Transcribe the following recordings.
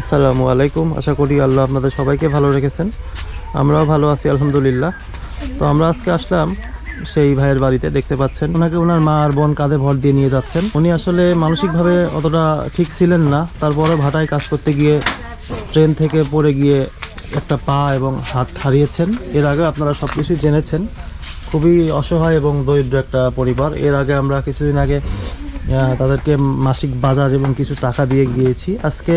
আসসালামু আলাইকুম। আশা করি আল্লাহ আপনাদের সবাইকে ভালো রেখেছেন। আমরাও ভালো আছি, আলহামদুলিল্লাহ। তো আমরা আজকে আসলাম সেই ভাইয়ের বাড়িতে, দেখতে পাচ্ছেন। ওনাকে ওনার মা আর বোন কাঁধে ভর দিয়ে নিয়ে যাচ্ছেন। উনি আসলে মানসিকভাবে অতটা ঠিক ছিলেন না। তারপরে ভাটায় কাজ করতে গিয়ে ট্রেন থেকে পড়ে গিয়ে একটা পা এবং হাত হারিয়েছেন। এর আগে আপনারা সব কিছুই জেনেছেন। খুবই অসহায় এবং দরিদ্র একটা পরিবার। এর আগে আমরা কিছুদিন আগে তাদেরকে মাসিক বাজার এবং কিছু টাকা দিয়ে গিয়েছি। আজকে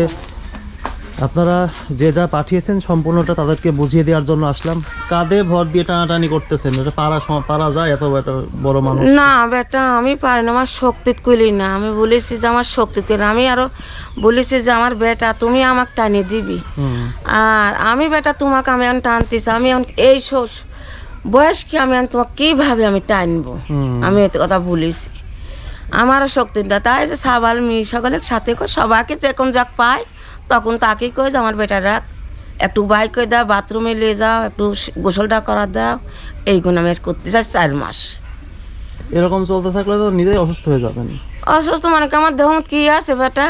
আপনারা যে যা পাঠিয়েছেন সম্পূর্ণটা তাদেরকে বুঝিয়ে দেওয়ার জন্য আসলাম। কাঁধে ভর দিয়ে টানাটানি করতেছেন এটা পারা পারা যায় এত বড় মানুষ? না বেটা আমি পারি না আমার শক্তিত কইলি না। আমি বলেছি যে আমার শক্তিত কইলি আমি আরও বলেছি যে আমার বেটা তুমি আমাকে টানিয়ে দিবি। আর আমি বেটা তোমাকে আমি এখন টানতেছি। আমি এখন এই ছোট বয়স কি আমি এখন তোমাকে কীভাবে আমি টানবো? আমি এত কথা বলেছি। আমারও শক্তি না। তাই যে সাবাল মি সকলের সাথে সবাইকে যখন যাক পায় তখন তাকে কই যে আমার বেটারা একটু বাইক করে দাও বাথরুমে নিয়ে যাও একটু গোসলটা করা দাও এইগুলো আমি করতে চাই চার মাস। এরকম চলতে থাকলে তো নিজেই অসুস্থ হয়ে যাবেন। অসুস্থ মানে কি? আমার দেহ কি আছে বেটা?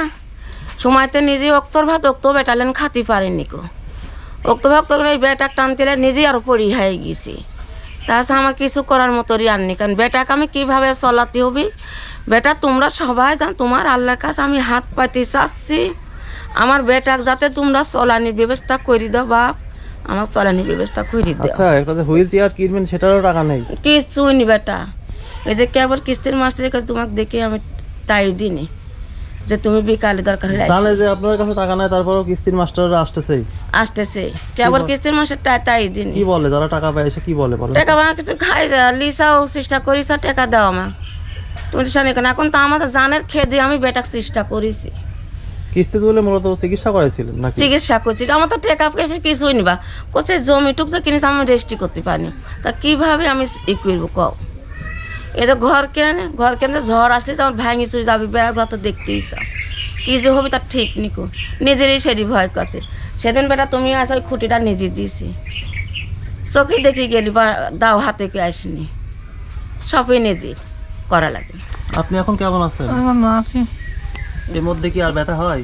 সময়তে নিজে অক্তর ভাত অক্ত বেটালেন খাতি পারেনি কো। অক্ত ভাত এই বেটা টানতে নিজেই আরও পড়ি হয়ে গেছি তাছাড়া আমার কিছু করার মতো নেই কারণ বেটাকে আমি কীভাবে চলাতে হবি? বেটা তোমরা সবাই জান তোমার আল্লাহর কাছে আমি হাত পাতি চাচ্ছি। আমার বেটাক যাতে তোমরা চলানির ব্যবস্থা করে দাও বাপ। আমার চলানির ব্যবস্থা করে দাও। আচ্ছা একটা যে হুইল চেয়ার কিনবেন সেটারও টাকা নেই। কিছুই নি বেটা। এই যে কেবল কিস্তির মাস্টারের কাছে তোমাকে দেখে আমি তাই দিনি যে তুমি বিকালে দরকার হলে জানে যে আপনার কাছে টাকা নাই তারপরেও কিস্তির মাস্টাররা আসতেছে আসতেছে। কেবল কিস্তির মাস্টার তাই তাই দিনি। কি বলে যারা টাকা পায় এসে কি বলে বলে টাকা আমার কিছু খাই যা লিসাও চেষ্টা করিস টাকা দাও আমার তুমি তো কেন এখন তো আমাদের জানের খেয়ে আমি বেটাক চেষ্টা করেছি। কিস্তি তুলে মূলত চিকিৎসা করাইছিলেন নাকি? চিকিৎসা করছি। আমার তো টেকা ফেকা কিছুই নিবা কোথায় জমি টুক তো কিনেছি আমি রেস্টি করতে পারিনি। তা কীভাবে আমি ই করব কও? এই তো ঘর কেনে ঘর কেনে ঝড় আসলে তো আমার ভাঙি চুরি যাবি বেড়া ঘর তো দেখতেই চাও। কি যে হবে তার ঠিক নিকো নিজেরই সেটি ভয় করছে। সেদিন বেটা তুমি আসা ওই খুঁটিটা নিজে দিয়েছি। চোখে দেখে গেলি বা দাও হাতে কে আসিনি। সবই নিজে করা লাগে। আপনি এখন কেমন আছেন? এর মধ্যে কি আর ব্যথা হয়?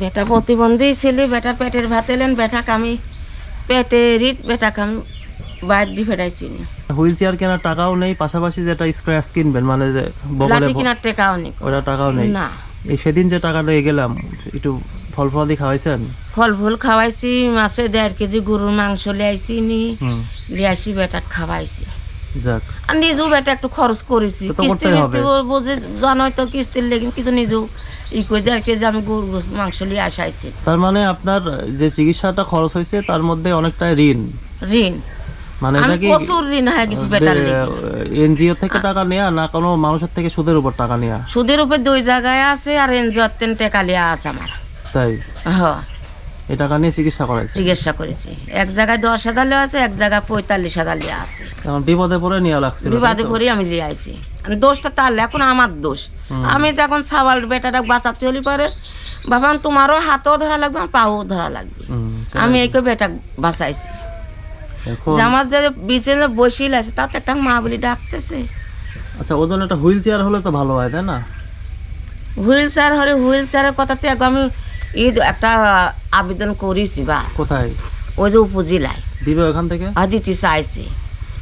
বেটা প্রতিবন্ধী ছেলে বেটার পেটের ভাত এলেন বেটাকে আমি পেটে রিত বেটাকে আমি বাইর দিয়ে ফেরাইছি হুইল চেয়ার কেনার টাকাও নেই পাশাপাশি যেটা স্ক্র্যাচ কিনবেন মানে বগলে কিনার টেকাও নেই। ওটা টাকাও নেই। না। এই সেদিন যে টাকা দিয়ে গেলাম একটু ফল ফল খাওয়াইছেন? ফল ফুল খাওয়াইছি মাসে দেড় কেজি গরুর মাংস লিয়াইছি নি লিয়াইছি বেটার খাওয়াইছি। আর নিজেও বেটা একটু খরচ করেছি। কিস্তি মিস্তি। বুঝে জানোই তো কিস্তির লেগে কিছু নিজেও ই করে কেজি আমি গোস- মাংস লিয়ে আসাইছি তার মানে আপনার যে চিকিৎসাটা খরচ হয়েছে তার মধ্যে অনেকটাই ঋণ। ঋণ? মানে এটা কি প্রচুর ঋণ হয়ে গেছি বেটার এনজিও থেকে টাকা নেয়া না কোনো মানুষের থেকে সুদের উপর টাকা নেয়া? সুদের উপর দুই জায়গায় আছে আর এনজিওর তেন টেকা লিয়া আছে আমার। তাই? হ্যাঁ। এই টাকা নিয়ে চিকিৎসা করাইছে। চিকিৎসা করেছি। এক জায়গায় দশ হাজার লিয়ে আছে এক জায়গায় পঁয়তাল্লিশ হাজার লিয়ে আছে। কারণ বিপদে পড়ে নেওয়া লাগছিল বিবাদে পরে আমি লিয়ে আইছি। আর দোষটা তার এখন আমার দোষ। আমি তো এখন সাবাল বেটাটা বাঁচা চলি পারে। বাবা তোমারও হাতও ধরা লাগবে আমার পাও ধরা লাগবে। আমি এই বেটা বাঁচাইছি। এখন যে আমার যে বিছানে বসিল আছে তাতে একটা মা বলি ডাকতেছে। আচ্ছা ওজন একটা হুইল চেয়ার হলে তো ভালো হয় তাই না? হুইল চেয়ার হলে হুইল চেয়ারের কথাতে আগে আমি ঈদ একটা আবেদন করেছি বা। কোথায়? ওই যে উপজেলায়। দিবে ওখান থেকে? আর দিতে চাইছে।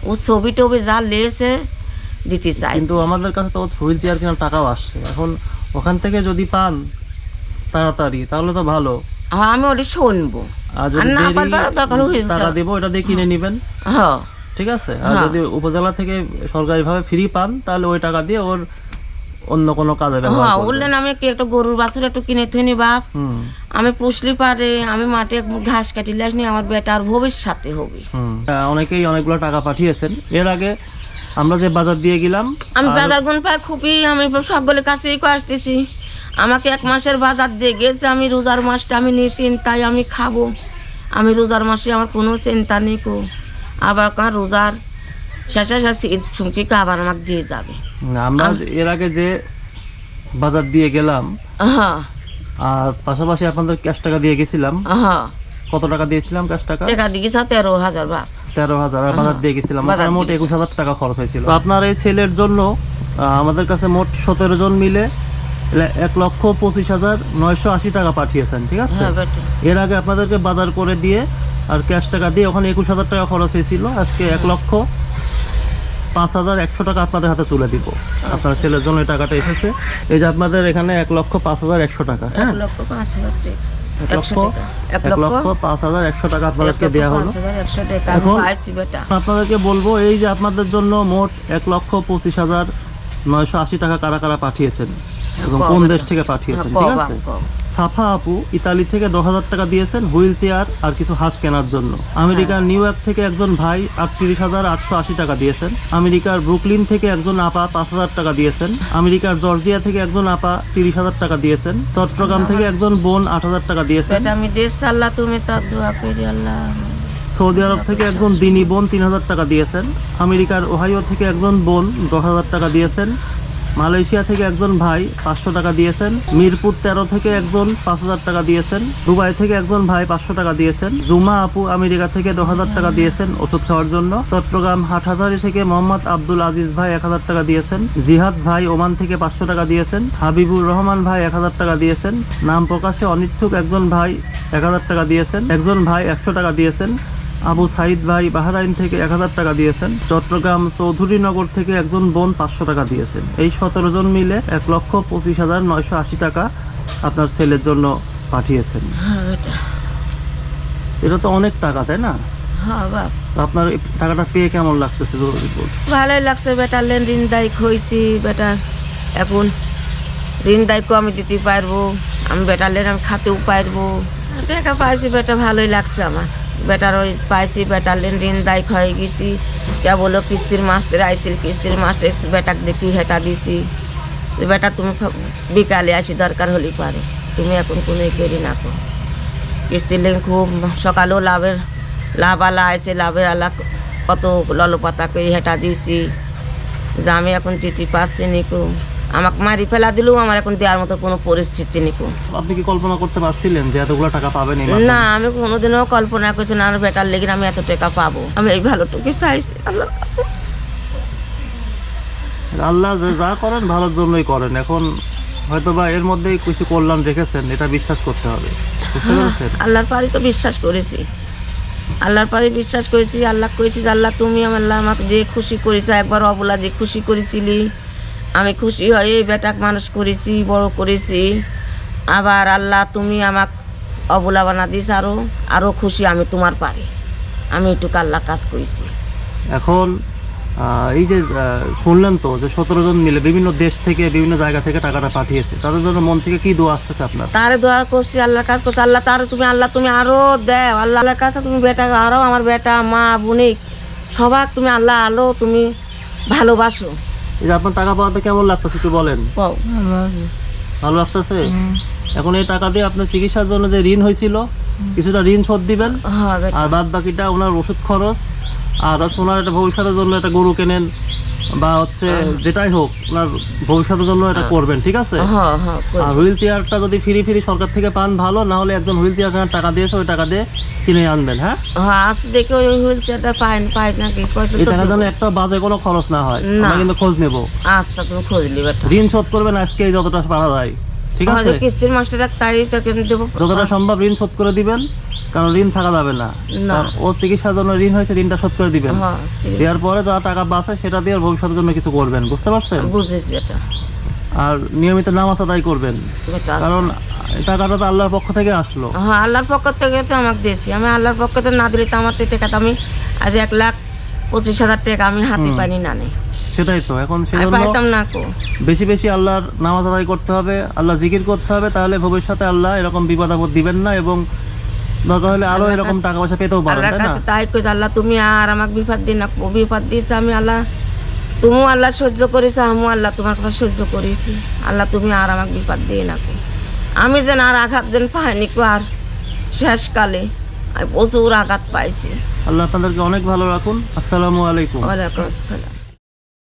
ও ছবি টবি যা লেছে দিতে কিন্তু আমাদের কাছে তো হুইল চেয়ার কেনার টাকাও আসছে। এখন ওখান থেকে যদি পান তাড়াতাড়ি তাহলে তো ভালো। আর আমি ওটা শুনব। আর আর যদি না পারবার দরকার হুইল টাকা দিব ওটা দিয়ে কিনে নেবেন। হ্যাঁ। ঠিক আছে? আর হ্যাঁ। যদি উপজেলা থেকে সরকারিভাবে ফ্রি পান তাহলে ওই টাকা দিয়ে ওর অন্য কোনো কাজে ব্যবহার হ্যাঁ বললেন আমি কি একটা গরুর বাছুর একটু কিনে থুনি বাপ? আমি পুষলি পারে আমি মাঠে ঘাস কাটিলে আসনি আমার বেটার ভবিষ্যতে হবে। অনেকেই অনেকগুলো টাকা পাঠিয়েছেন। এর আগে আমরা যে বাজার দিয়ে গেলাম আমি বাজার গুণ পাই খুবই আমি সকলের কাছেই আসতেছি। আমাকে এক মাসের বাজার দিয়ে গেছে আমি রোজার মাসটা আমি নিয়ে চিন্তায় আমি খাব। আমি রোজার মাসে আমার কোনো চিন্তা নেই কো। আবার কার রোজার শেষে শেষে ঈদ চুমকি আবার আমাকে দিয়ে যাবে। আমরা এর আগে যে বাজার দিয়ে গেলাম আর পাশাপাশি আপনাদের ক্যাশ টাকা দিয়ে গেছিলাম। কত টাকা দিয়েছিলাম ক্যাশ টাকা? টাকা দিয়ে গেছে তেরো হাজার বাপ তেরো হাজার আর বাজার দিয়ে গেছিলাম। মোট একুশ হাজার টাকা খরচ হয়েছিল। তো আপনার এই ছেলের জন্য আমাদের কাছে মোট সতেরো জন মিলে এক লক্ষ পঁচিশ হাজার নয়শো আশি টাকা পাঠিয়েছেন ঠিক আছে? হ্যাঁ এর আগে আপনাদেরকে বাজার করে দিয়ে আর ক্যাশ টাকা দিয়ে ওখানে একুশ হাজার টাকা খরচ হয়েছিল। আজকে এক লক্ষ পাঁচ হাজার একশো টাকা আপনাদের হাতে তুলে দিব। আপনার ছেলের জন্য এই টাকাটা এসেছে। এই যে আপনাদের এখানে এক লক্ষ পাঁচ হাজার একশো টাকা হ্যাঁ? লক্ষ পাঁচ হাজার টাকা। এক একশো লক্ষ টাকা। এক এক লক্ষ লক্ষ পাঁচ হাজার একশো টাকা আপনাদেরকে দেওয়া হলো। এখন- আপনাদেরকে বলব এই যে আপনাদের জন্য মোট এক লক্ষ পঁচিশ হাজার নয়শো আশি টাকা কারা কারা পাঠিয়েছেন? এবং কোন দেশ থেকে পাঠিয়েছেন হ্যাঁ, ঠিক আছে? সাফা আপু ইতালি থেকে দশ হাজার টাকা দিয়েছেন হুইল চেয়ার আর কিছু হাঁস কেনার জন্য। আমেরিকার নিউ ইয়র্ক থেকে একজন ভাই আটত্রিশ হাজার আটশো আশি টাকা দিয়েছেন। আমেরিকার ব্রুকলিন থেকে একজন আপা পাঁচ হাজার টাকা দিয়েছেন। আমেরিকার জর্জিয়া থেকে একজন আপা তিরিশ হাজার টাকা দিয়েছেন। চট্টগ্রাম থেকে একজন বোন আট হাজার টাকা দিয়েছেন। আমি দেশ আল্লাহ তুমি তার দোয়া করি আল্লাহ। সৌদি আরব থেকে একজন দিনী বোন তিন হাজার টাকা দিয়েছেন। আমেরিকার ওহাইও থেকে একজন বোন দশ হাজার টাকা দিয়েছেন। মালয়েশিয়া থেকে একজন ভাই পাঁচশো টাকা দিয়েছেন, মিরপুর তেরো থেকে একজন পাঁচ হাজার টাকা দিয়েছেন, দুবাই থেকে একজন ভাই পাঁচশো টাকা দিয়েছেন, জুমা আপু আমেরিকা থেকে দশ হাজার টাকা দিয়েছেন ওষুধ খাওয়ার জন্য, চট্টগ্রাম হাটহাজারি থেকে মোহাম্মদ আব্দুল আজিজ ভাই এক হাজার টাকা দিয়েছেন, জিহাদ ভাই ওমান থেকে পাঁচশো টাকা দিয়েছেন, হাবিবুর রহমান ভাই এক হাজার টাকা দিয়েছেন, নাম প্রকাশে অনিচ্ছুক একজন ভাই এক হাজার টাকা দিয়েছেন, একজন ভাই একশো টাকা দিয়েছেন আবু সাইদ ভাই বাহরাইন থেকে এক হাজার টাকা দিয়েছেন। চট্টগ্রাম চৌধুরীনগর থেকে একজন বোন পাঁচশো টাকা দিয়েছেন। এই সতেরো জন মিলে এক লক্ষ পঁচিশ হাজার নয়শো আশি টাকা আপনার ছেলের জন্য পাঠিয়েছেন। হ্যাঁ এটা তো অনেক টাকা তাই না? হ্যাঁ আপনার টাকাটা পেয়ে কেমন লাগতেছে ভালোই লাগছে বেটা লেন ঋণ দায়িক হয়েছি বেটা। এখন ঋণ দায়িত্ব আমি দিতে পারব আমি বেটা লেন আমি খাতেও পারব। টাকা পাইছি বেটা ভালোই লাগছে আমার। বেটার ওই পাইছি বেটার লেন ঋণ দায়িক হয়ে গেছি। কে বলো কিস্তির মাস্টার, আইছিল কিস্তির মাস্টার বেটাকে দেখি হেটা দিছি। বেটা তুমি বিকালে আসি, দরকার হলে পারে। তুমি এখন কোনো করি না কো কিস্তির লেন খুব সকালেও লাভের লাভ আলা আছে লাভের আলা কত ললপাতা করে হেটা দিছি। যে আমি এখন দিতে পারছি নিকু আমাকে মারি ফেলা দিলেও আমার এখন দেওয়ার মতো কোনো পরিস্থিতি নিকু আপনি কি কল্পনা করতে পারছিলেন যে এতগুলো টাকা পাবেন না আমি কোনোদিনও কল্পনা করছি না আমার বেটার লেগে আমি এত টাকা পাবো। আমি এই ভালোটুকু চাইছি আল্লাহর কাছে। আল্লাহ যে যা করেন ভালোর জন্যই করেন। এখন হয়তো বা এর মধ্যেই কিছু কল্যাণ রেখেছেন এটা বিশ্বাস করতে হবে। বুঝতে পেরেছেন? আল্লাহর পারি তো বিশ্বাস করেছি। আল্লাহর পারি বিশ্বাস করেছি আল্লাহ করেছি আল্লাহ তুমি আমার আল্লাহ আমাকে যে খুশি করেছে একবার অবলা যে খুশি করেছিলি। আমি খুশি হয়ে এই বেটাক মানুষ করেছি বড় করেছি। আবার আল্লাহ তুমি আমাক অবলা বানা দিস আরও আরও খুশি আমি তোমার পারি। আমি একটু আল্লাহ কাজ করেছি। এখন এই যে শুনলেন তো যে সতেরো জন মিলে বিভিন্ন দেশ থেকে বিভিন্ন জায়গা থেকে টাকাটা পাঠিয়েছে তাদের জন্য মন থেকে কি দোয়া আসতেছে আপনার? তারে দোয়া করছি আল্লাহর কাজ করছি। আল্লাহ তার তুমি আল্লাহ তুমি আরও দেও। আল্লাহ আল্লাহর কাছে তুমি বেটা আরও আমার বেটা মা বোনিক সবাক তুমি আল্লাহ আলো তুমি ভালোবাসো। এই যে আপনার টাকা পাওয়াতে কেমন লাগতেছে একটু বলেন। ভালো লাগতেছে? এখন এই টাকা দিয়ে আপনার চিকিৎসার জন্য যে ঋণ হয়েছিল কিছুটা ঋণ শোধ দিবেন হ্যাঁ আর বাদ বাকিটা ওনার ওষুধ খরচ আর হচ্ছে ওনার একটা ভবিষ্যতের জন্য একটা গরু কেনেন বা হচ্ছে যেটাই হোক ওনার ভবিষ্যতের জন্য এটা করবেন ঠিক আছে? হ্যাঁ হ্যাঁ। আর হুইল চেয়ারটা যদি ফ্রি ফ্রি সরকার থেকে পান ভালো না হলে একজন হুইল চেয়ার টাকা দিয়েছে ওই টাকা দিয়ে কিনে আনবেন হ্যাঁ? হ্যাঁ আজ দেখে ওই হুইল চেয়ারটা পাই পাই নাকি পয়সা এই একটা বাজে কোনো খরচ না হয় আমরা কিন্তু খোঁজ নেব। আচ্ছা তুমি খোঁজলি বেটা ঋণ শোধ করবেন আজকে যতটা পারা যায় ঠিক আছে? কিস্তির দেবো। যতটা সম্ভব ঋণ শোধ করে দিবেন কারণ ঋণ থাকা যাবে না। ও চিকিৎসার জন্য ঋণ হয়েছে ঋণটা শোধ করে দিবেন। হ্যাঁ। দেওয়ার পরে যা টাকা বাঁচে সেটা দিয়ে ভবিষ্যতের জন্য কিছু করবেন বুঝতে পারছেন? বুঝেছি আর নিয়মিত নামাজ আদায় করবেন। কারণ টাকাটা তো আল্লাহর পক্ষ থেকে আসলো। হ্যাঁ আল্লাহর পক্ষ থেকে তো আমাকে দিয়েছি। আমি আল্লাহর পক্ষ থেকে না দিলে তো আমার টাকা আমি আজ এক লাখ পঁচিশ হাজার টাকা আমি হাতে পানি না সেটাই তো। এখন আমি পাইতাম না কো। বেশি বেশি আল্লাহর নামাজ আদায় করতে হবে আল্লাহ জিকির করতে হবে তাহলে ভবিষ্যতে আল্লাহ এরকম বিপদ আপদ দিবেন না এবং দরকার হলে আরও এরকম টাকা পয়সা পেতেও পারেন তাই না? কাছে তাই কইছে আল্লাহ তুমি আর আমাকে বিপদ দিন না বিপদ দিয়েছে আমি আল্লাহ। তুমিও আল্লাহ সহ্য করেছ আমিও আল্লাহ তোমার কথা সহ্য করেছি। আল্লাহ তুমি আর আমাকে বিপদ দিয়ে না আমি যেন আর আঘাত যেন পাইনি কো আর শেষকালে। আমি প্রচুর আঘাত পাইছি। আল্লাহ আপনাদেরকে অনেক ভালো রাখুন। আসসালামু আলাইকুম। ওয়ালাইকুম আসসালাম।